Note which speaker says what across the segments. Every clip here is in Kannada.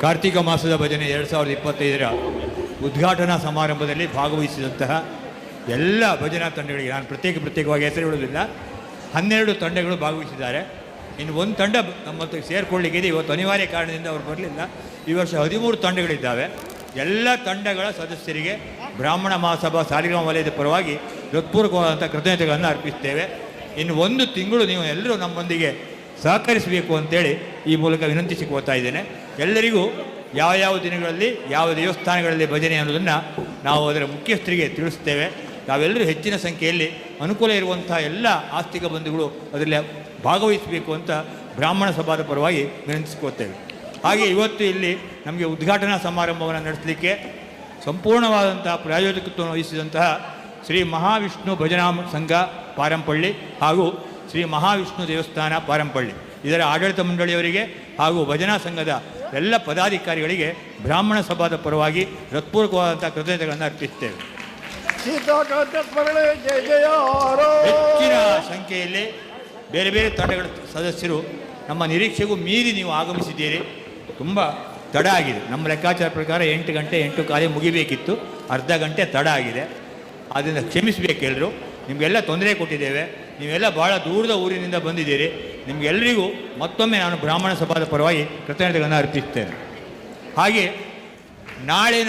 Speaker 1: ಕಾರ್ತಿಕ ಮಾಸದ ಭಜನೆ ಎರಡು ಸಾವಿರದ ಇಪ್ಪತ್ತೈದರ ಉದ್ಘಾಟನಾ ಸಮಾರಂಭದಲ್ಲಿ ಭಾಗವಹಿಸಿದಂತಹ ಎಲ್ಲ ಭಜನಾ ತಂಡಗಳಿಗೆ ನಾನು ಪ್ರತ್ಯೇಕ ಪ್ರತ್ಯೇಕವಾಗಿ ಹೆಸರು ಹೇಳೋದಿಲ್ಲ ಹನ್ನೆರಡು ತಂಡಗಳು ಭಾಗವಹಿಸಿದ್ದಾರೆ. ಇನ್ನು ಒಂದು ತಂಡ ನಮ್ಮೊತ್ತಿಗೆ ಸೇರಿಕೊಳ್ಳಿಕ್ಕಿದೆ. ಇವತ್ತು ಅನಿವಾರ್ಯ ಕಾರಣದಿಂದ ಅವರು ಬರಲಿಲ್ಲ. ಈ ವರ್ಷ ಹದಿಮೂರು ತಂಡಗಳಿದ್ದಾವೆ. ಎಲ್ಲ ತಂಡಗಳ ಸದಸ್ಯರಿಗೆ ಬ್ರಾಹ್ಮಣ ಮಹಾಸಭಾ, ಸಾಲಿಗ್ರಾಮ ವಲಯದ ಪರವಾಗಿ ಹೃತ್ಪೂರ್ವಕವಾದಂಥ ಕೃತಜ್ಞತೆಗಳನ್ನು ಅರ್ಪಿಸ್ತೇವೆ. ಇನ್ನು ಒಂದು ತಿಂಗಳು ನೀವು ಎಲ್ಲರೂ ನಮ್ಮೊಂದಿಗೆ ಸಹಕರಿಸಬೇಕು ಅಂತೇಳಿ ಈ ಮೂಲಕ ವಿನಂತಿಸಿಕೊಳ್ತಾ ಇದ್ದೇನೆ. ಎಲ್ಲರಿಗೂ ಯಾವ ಯಾವ ದಿನಗಳಲ್ಲಿ ಯಾವ ದೇವಸ್ಥಾನಗಳಲ್ಲಿ ಭಜನೆ ಅನ್ನೋದನ್ನು ನಾವು ಅದರ ಮುಖ್ಯಸ್ಥರಿಗೆ ತಿಳಿಸ್ತೇವೆ ನಾವೆಲ್ಲರೂ ಹೆಚ್ಚಿನ ಸಂಖ್ಯೆಯಲ್ಲಿ ಅನುಕೂಲ ಇರುವಂಥ ಎಲ್ಲ ಆಸ್ತಿಕ ಬಂಧುಗಳು ಅದರಲ್ಲಿ ಭಾಗವಹಿಸಬೇಕು ಅಂತ ಬ್ರಾಹ್ಮಣ ಸಭಾದ ಪರವಾಗಿ ವಿನಂತಿಸಿಕೊಳ್ತೇವೆ. ಹಾಗೆ ಇವತ್ತು ಇಲ್ಲಿ ನಮಗೆ ಉದ್ಘಾಟನಾ ಸಮಾರಂಭವನ್ನು ನಡೆಸಲಿಕ್ಕೆ ಸಂಪೂರ್ಣವಾದಂತಹ ಪ್ರಾಯೋಜಕತ್ವವನ್ನು ವಹಿಸಿದಂತಹ ಶ್ರೀ ಮಹಾವಿಷ್ಣು ಭಜನಾ ಸಂಘ ಪಾರಂಪಳ್ಳಿ ಹಾಗೂ ಶ್ರೀ ಮಹಾವಿಷ್ಣು ದೇವಸ್ಥಾನ ಪಾರಂಪಳ್ಳಿ. ಇದರ ಆಡಳಿತ ಮಂಡಳಿಯವರಿಗೆ ಹಾಗೂ ಭಜನಾ ಸಂಘದ ಎಲ್ಲ ಪದಾಧಿಕಾರಿಗಳಿಗೆ ಬ್ರಾಹ್ಮಣ ಸಭಾದ ಪರವಾಗಿ ಹೃತ್ಪೂರ್ವಕವಾದಂಥ ಕೃತಜ್ಞತೆಗಳನ್ನು
Speaker 2: ಅರ್ಪಿಸುತ್ತೇವೆ.
Speaker 1: ಹೆಚ್ಚಿನ ಸಂಖ್ಯೆಯಲ್ಲಿ ಬೇರೆ ಬೇರೆ ತಂಡಗಳ ಸದಸ್ಯರು ನಮ್ಮ ನಿರೀಕ್ಷೆಗೂ ಮೀರಿ ನೀವು ಆಗಮಿಸಿದ್ದೀರಿ. ತುಂಬ ತಡ ಆಗಿದೆ. ನಮ್ಮ ಲೆಕ್ಕಾಚಾರ ಪ್ರಕಾರ ಎಂಟು ಗಂಟೆ, ಎಂಟು ಕಾರ್ಯ ಮುಗಿಬೇಕಿತ್ತು. ಅರ್ಧ ಗಂಟೆ ತಡ ಆಗಿದೆ. ಆದ್ದರಿಂದ ಕ್ಷಮಿಸಬೇಕು ಎಲ್ಲರೂ ನಿಮಗೆಲ್ಲ ತೊಂದರೆ ಕೊಟ್ಟಿದ್ದೇವೆ. ನೀವೆಲ್ಲ ಭಾಳ ದೂರದ ಊರಿನಿಂದ ಬಂದಿದ್ದೀರಿ. ನಿಮಗೆಲ್ಲರಿಗೂ ಮತ್ತೊಮ್ಮೆ ನಾನು ಬ್ರಾಹ್ಮಣ ಸಭಾದ ಪರವಾಗಿ ಕೃತಜ್ಞತೆಗಳನ್ನು ಅರ್ಪಿಸ್ತೇನೆ ಹಾಗೆ ನಾಳಿನ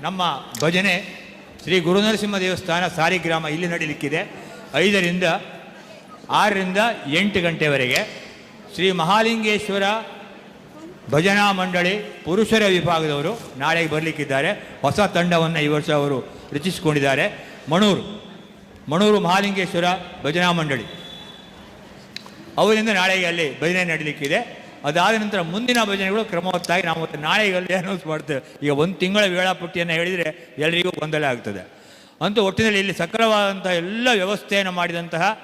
Speaker 1: ನಮ್ಮ ಭಜನೆ ಶ್ರೀ ಗುರುನರಸಿಂಹ ದೇವಸ್ಥಾನ ಸಾರಿಗ್ರಾಮ ಇಲ್ಲಿ ನಡೀಲಿಕ್ಕಿದೆ. ಐದರಿಂದ ಆರರಿಂದ ಎಂಟು ಗಂಟೆವರೆಗೆ ಶ್ರೀ ಮಹಾಲಿಂಗೇಶ್ವರ ಭಜನಾ ಮಂಡಳಿ ಪುರುಷರ ವಿಭಾಗದವರು ನಾಳೆಗೆ ಬರಲಿಕ್ಕಿದ್ದಾರೆ. ಹೊಸ ತಂಡವನ್ನು ಈ ವರ್ಷ ಅವರು ರಚಿಸಿಕೊಂಡಿದ್ದಾರೆ. ಮಣೂರು. ಮಣೂರು ಮಹಾಲಿಂಗೇಶ್ವರ ಭಜನಾ ಮಂಡಳಿ. ಅವರಿಂದ ನಾಳೆಗೆ ಅಲ್ಲಿ ಭಜನೆ ನಡೀಲಿಕ್ಕಿದೆ. ಅದಾದ ನಂತರ ಮುಂದಿನ ಭಜನೆಗಳು ಕ್ರಮವತ್ತಾಗಿ ನಾವು ಮತ್ತೆ ನಾಳೆಗೆ ಅಲ್ಲಿ ಅನೌನ್ಸ್ ಮಾಡ್ತೇವೆ. ಈಗ ಒಂದು ತಿಂಗಳ ವೇಳಾಪಟ್ಟಿಯನ್ನು ಹೇಳಿದರೆ ಎಲ್ಲರಿಗೂ ಗೊಂದಲ ಆಗ್ತದೆ. ಅಂತೂ ಒಟ್ಟಿನಲ್ಲಿ ಇಲ್ಲಿ ಸಕ್ರವಾದಂಥ ಎಲ್ಲ ವ್ಯವಸ್ಥೆಯನ್ನು ಮಾಡಿದಂತಹ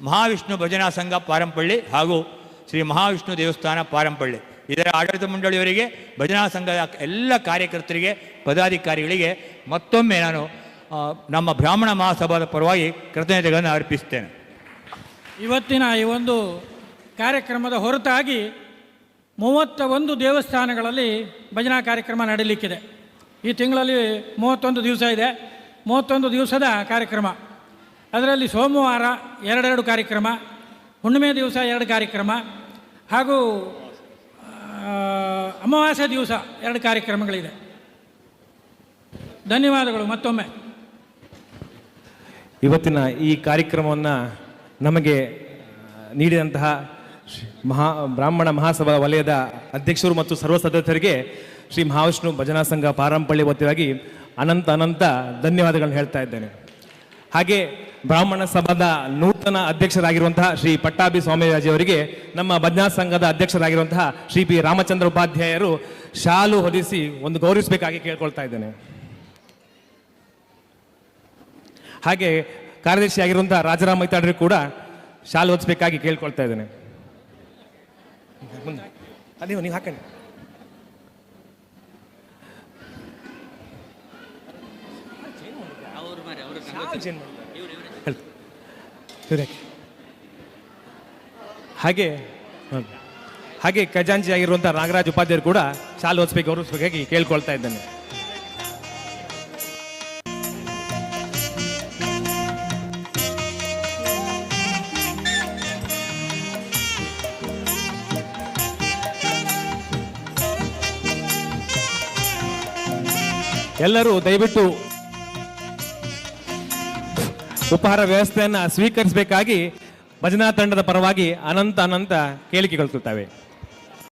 Speaker 1: ಮಹಾವಿಷ್ಣು ಭಜನಾ ಸಂಘ ಪಾರಂಪಳ್ಳಿ ಹಾಗೂ ಶ್ರೀ ಮಹಾವಿಷ್ಣು ದೇವಸ್ಥಾನ ಪಾರಂಪಳ್ಳಿ. ಇದರ ಆಡಳಿತ ಮಂಡಳಿಯವರಿಗೆ, ಭಜನಾ ಸಂಘದ ಎಲ್ಲ ಕಾರ್ಯಕರ್ತರಿಗೆ, ಪದಾಧಿಕಾರಿಗಳಿಗೆ ಮತ್ತೊಮ್ಮೆ ನಾನು ನಮ್ಮ ಬ್ರಾಹ್ಮಣ ಮಹಾಸಭಾದ ಪರವಾಗಿ ಕೃತಜ್ಞತೆಗಳನ್ನು ಅರ್ಪಿಸ್ತೇನೆ
Speaker 3: ಇವತ್ತಿನ ಈ ಒಂದು ಕಾರ್ಯಕ್ರಮದ ಹೊರತಾಗಿ ಮೂವತ್ತ ಒಂದು ದೇವಸ್ಥಾನಗಳಲ್ಲಿ ಭಜನಾ ಕಾರ್ಯಕ್ರಮ ನಡೀಲಿಕ್ಕಿದೆ. ಈ ತಿಂಗಳಲ್ಲಿ ಮೂವತ್ತೊಂದು ದಿವಸ ಇದೆ. ಮೂವತ್ತೊಂದು ದಿವಸದ ಕಾರ್ಯಕ್ರಮ. ಅದರಲ್ಲಿ ಸೋಮವಾರ ಎರಡೆರಡು ಕಾರ್ಯಕ್ರಮ, ಹುಣ್ಣಿಮೆ ದಿವಸ ಎರಡು ಕಾರ್ಯಕ್ರಮ, ಹಾಗೂ ಅಮಾವಾಸ್ಯ ದಿವಸ ಎರಡು ಕಾರ್ಯಕ್ರಮಗಳಿದೆ. ಧನ್ಯವಾದಗಳು ಮತ್ತೊಮ್ಮೆ.
Speaker 4: ಇವತ್ತಿನ ಈ ಕಾರ್ಯಕ್ರಮವನ್ನು ನಮಗೆ ನೀಡಿದಂತಹ ಮಹಾ ಬ್ರಾಹ್ಮಣ ಮಹಾಸಭಾ ವಲಯದ ಅಧ್ಯಕ್ಷರು ಮತ್ತು ಸರ್ವ ಸದಸ್ಯರಿಗೆ ಶ್ರೀ ಮಹಾವಿಷ್ಣು ಭಜನಾ ಸಂಘ ಪಾರಂಪಳ್ಳಿ ವತಿಯಾಗಿ ಅನಂತ ಅನಂತ ಧನ್ಯವಾದಗಳನ್ನು ಹೇಳ್ತಾ ಇದ್ದೇನೆ. ಹಾಗೆ ಬ್ರಾಹ್ಮಣ ಸಭಾದ ನೂತನ ಅಧ್ಯಕ್ಷರಾಗಿರುವಂತಹ ಶ್ರೀ ಪಟ್ಟಾಭಿ ಸ್ವಾಮಿರಾಜಿ ಅವರಿಗೆ ನಮ್ಮ ಭಜನಾ ಸಂಘದ ಅಧ್ಯಕ್ಷರಾಗಿರುವಂತಹ ಶ್ರೀ ಪಿ ರಾಮಚಂದ್ರ ಉಪಾಧ್ಯಾಯರು ಶಾಲು ಹೊದಿಸಿ ಒಂದು ಗೌರವಿಸಬೇಕಾಗಿ ಕೇಳ್ಕೊಳ್ತಾ ಇದ್ದೇನೆ. ಹಾಗೆ ಕಾರ್ಯದರ್ಶಿ ಆಗಿರುವಂತಹ ರಾಜರಾಮ್ ಮೈತಾಡ್ರಿ ಕೂಡ ಶಾಲೆ ಓದಿಸ್ಬೇಕಾಗಿ ಕೇಳ್ಕೊಳ್ತಾ ಇದ್ದೇನೆ. ಅದೇ ನೀವು ಹಾಕಂడి ಹಾಗೆ. ಹಾಗೆ ಖಜಾಂಚಿ ಆಗಿರುವಂತಹ ನಾಗರಾಜ್ ಉಪಾಧ್ಯಾಯರು ಕೂಡ ಶಾಲೆ ಓದಿಸ್ಬೇಕು ಗೌರವಿಸ್ಬೇಕಾಗಿ ಕೇಳ್ಕೊಳ್ತಾ ಇದ್ದೇನೆ. ಎಲ್ಲರೂ ದಯವಿಟ್ಟು ಉಪಹಾರ ವ್ಯವಸ್ಥೆಯನ್ನು ಸ್ವೀಕರಿಸಬೇಕಾಗಿ ಭಜನಾ ತಂಡದ ಪರವಾಗಿ ಅನಂತ ಅನಂತ ಕೇಳಿಕೆಗೊಳ್ಸುತ್ತವೆ